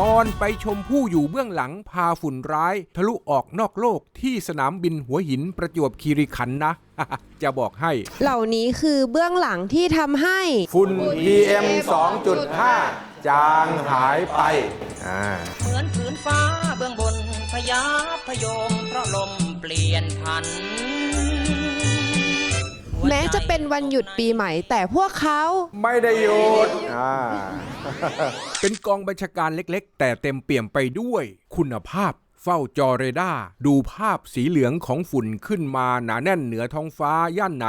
ตอนไปชมผู้อยู่เบื้องหลังพาฝุ่นร้าย ทะลุออกนอกโลกที่สนามบินหัวหินประจวบคีรีขันธ์นะ จะบอกให้ เหล่านี้คือเบื้องหลังที่ทำให้ ฝุ่น PM 2.5 จางหายไปอ่าเหมือนผืนฟ้าเบื้องบนพยาพยมเพราะลมเปลี่ยนพัน แม้จะเป็นวันหยุดปีใหม่แต่พวกเขา ไม่ได้หยุดอ่า เป็นกองบัญชาการเล็ก ๆ แต่เต็มเปี่ยมไปด้วยคุณภาพ เฝ้าจอเรดาร์ดูภาพสีเหลืองของฝุ่นขึ้นมาหนาแน่นเหนือท้องฟ้าย่านไหน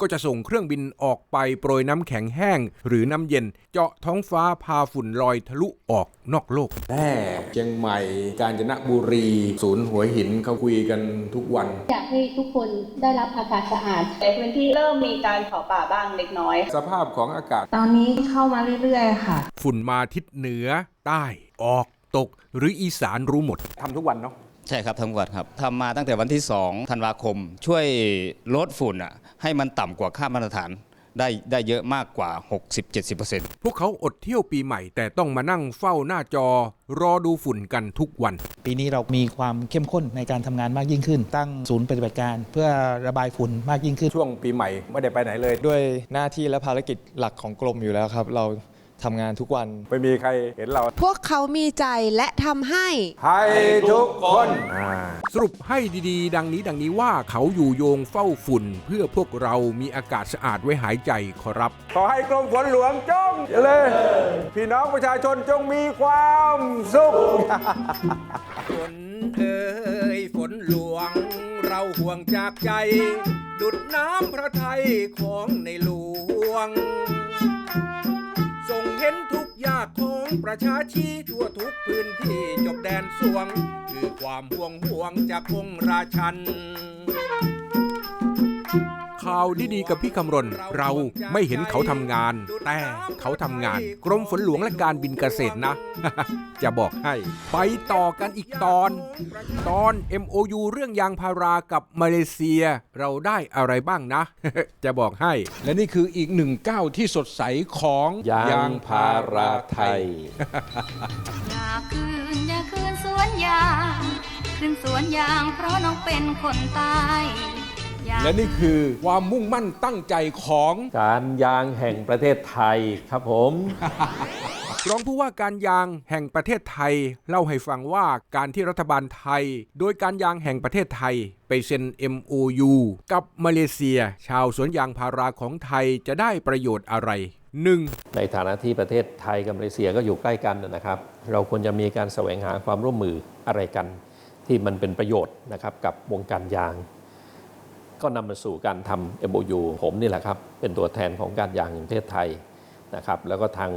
ก็จะส่งเครื่องบินออกไปโปรยน้ำแข็งแห้ง หรือน้ำเย็น เจาะท้องฟ้าพาฝุ่นลอยทะลุออกนอกโลกแม่เชียงใหม่ กาญจนบุรี ศูนย์หัวหินเขาคุยกันทุกวัน อยากให้ทุกคนได้รับอากาศสะอาดในพื้นที่เริ่มมีการเผาป่าบ้างเล็กน้อย สภาพของอากาศ ตอนนี้เข้ามาเรื่อยๆค่ะ ฝุ่นมาทิศเหนือใต้ออก ตก หรืออีสานรู้หมด ทำทุกวันเนาะ ใช่ครับทั้งวันครับทำมาตั้งแต่วันที่2ธันวาคม ช่วยลดฝุ่นอะให้มันต่ำกว่าค่ามาตรฐานได้ได้เยอะมากกว่า 60-70%พวกเขาอดเที่ยวปีใหม่แต่ต้องมานั่งเฝ้าหน้าจอ รอดูฝุ่นกันทุกวัน ปีนี้เรามีความเข้มข้นในการทำงานมากยิ่งขึ้น ตั้งศูนย์ปฏิบัติการเพื่อระบายฝุ่นมากยิ่งขึ้น ช่วงปีใหม่ไม่ได้ไปไหนเลย ด้วยหน้าที่และภารกิจหลักของกรมอยู่แล้วครับ เรา ทำงานทุกวัน ไม่มีใครเห็นเราพวกเขามีใจและทำให้ ให้ทุกคนสรุปให้ดีๆ ดังนี้ดังนี้ว่าเขาอยู่โยงเฝ้าฝุ่น เพื่อพวกเรามีอากาศสะอาดไว้หายใจขอรับ ขอให้กรมฝนหลวงจงเจริญพี่น้องประชาชนจงมีความสุข ฝนเอ่ยฝนหลวง เราห่วงจากใจ ดุดน้ำพระทัยของในหลวงส่ง เห็นทุกยากของประชาชีทั่วทุกพื้นที่จบแดนสวง คือความห่วงห่วงจากองค์ราชัน ข่าวดีๆกับพี่คำรณ เราไม่เห็นเขาทำงาน แต่เขาทำงาน กรมฝนหลวงและการบินเกษตรนะ จะบอกให้ ไปต่อกันอีกตอน ตอน MOU เรื่องยางพารากับมาเลเซีย เราได้อะไรบ้างนะ จะบอกให้ และนี่คืออีกหนึ่งก้าวที่สดใสของยางพาราไทยอยากคืนอยากคืนสวนยางคืนสวนยางเพราะน้องเป็นคนใตายอ ยากและนี่คือความมุ่งมั่นตั้งใจของการยางแห่งประเทศไทยครับผม รองผู้ว่าการยางแห่งประเทศไทย เล่าให้ฟังว่าการที่รัฐบาลไทย โดยการยางแห่งประเทศไทย ไปเซ็น MOU กับมาเลเซีย ชาวสวนยางพาราของไทยจะได้ประโยชน์อะไร 1. ในฐานะที่ประเทศไทยกับมาเลเซียก็อยู่ใกล้กันนะครับ เราควรจะมีการแสวงหาความร่วมมืออะไรกัน ที่มันเป็นประโยชน์นะครับกับวงการยาง ก็นำมาสู่การทำ MOU ผมนี่แหละครับ เป็นตัวแทนของการยางแห่งประเทศไทยนะครับ แล้วก็ทาง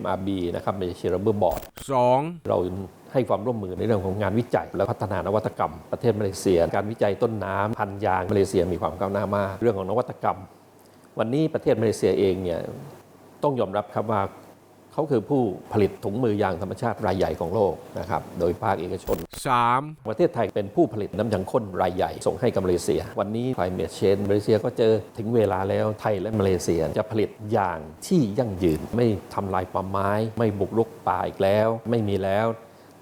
MRB นะครับมาเลเซียเบอร์บอร์ด 2. เราให้ความร่วมมือในเรื่องของงานวิจัย และพัฒนานวัตกรรม ประเทศมาเลเซีย การวิจัยต้นน้ำพันธุ์ยางมาเลเซียมีความก้าวหน้ามาก เรื่องของนวัตกรรม วันนี้ประเทศมาเลเซียเองเนี่ยต้องยอมรับครับว่า เขาคือผู้ผลิตถุงมือยางธรรมชาติรายใหญ่ของโลกนะครับโดยภาคเอกชน 3. ประเทศไทยเป็นผู้ผลิตน้ำยางข้นรายใหญ่ส่งให้กับมาเลเซีย วันนี้ climate change มาเลเซียก็เจอถึงเวลาแล้วไทยและมาเลเซียจะผลิตยางที่ยั่งยืน ไม่ทำลายป่าไม้ ไม่บุกรุกป่าอีกแล้ว ไม่มีแล้ว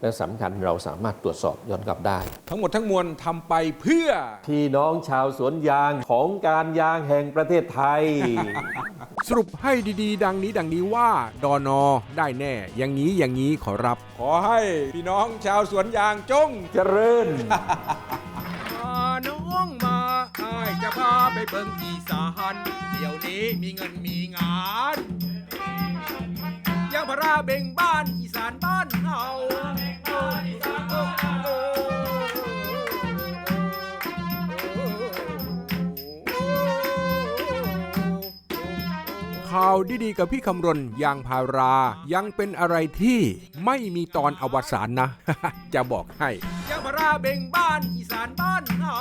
และสำคัญเราสามารถตรวจสอบย้อนกลับได้ ทั้งหมดทั้งมวลทำไปเพื่อ พี่น้องชาวสวนยางของการยางแห่งประเทศไทย สรุปให้ดีๆ ดังนี้ดังนี้ว่า ดอนอได้แน่ อย่างนี้อย่างนี้ขอรับ ขอให้พี่น้องชาวสวนยางจง เจริญ มาน้องมาอายจะพาไปเบิ่งอีสานเดี๋ยวนี้มีเงินมีงานยางพาราเบ่งบ้านอีสานบ้านเฮา ข่าวดีๆกับพี่คำรณยางพารา ยังเป็นอะไรที่ไม่มีตอนอวสานนะ จะบอกให้ยางพาราเบ่งบ้านอีสานบ้านเฮา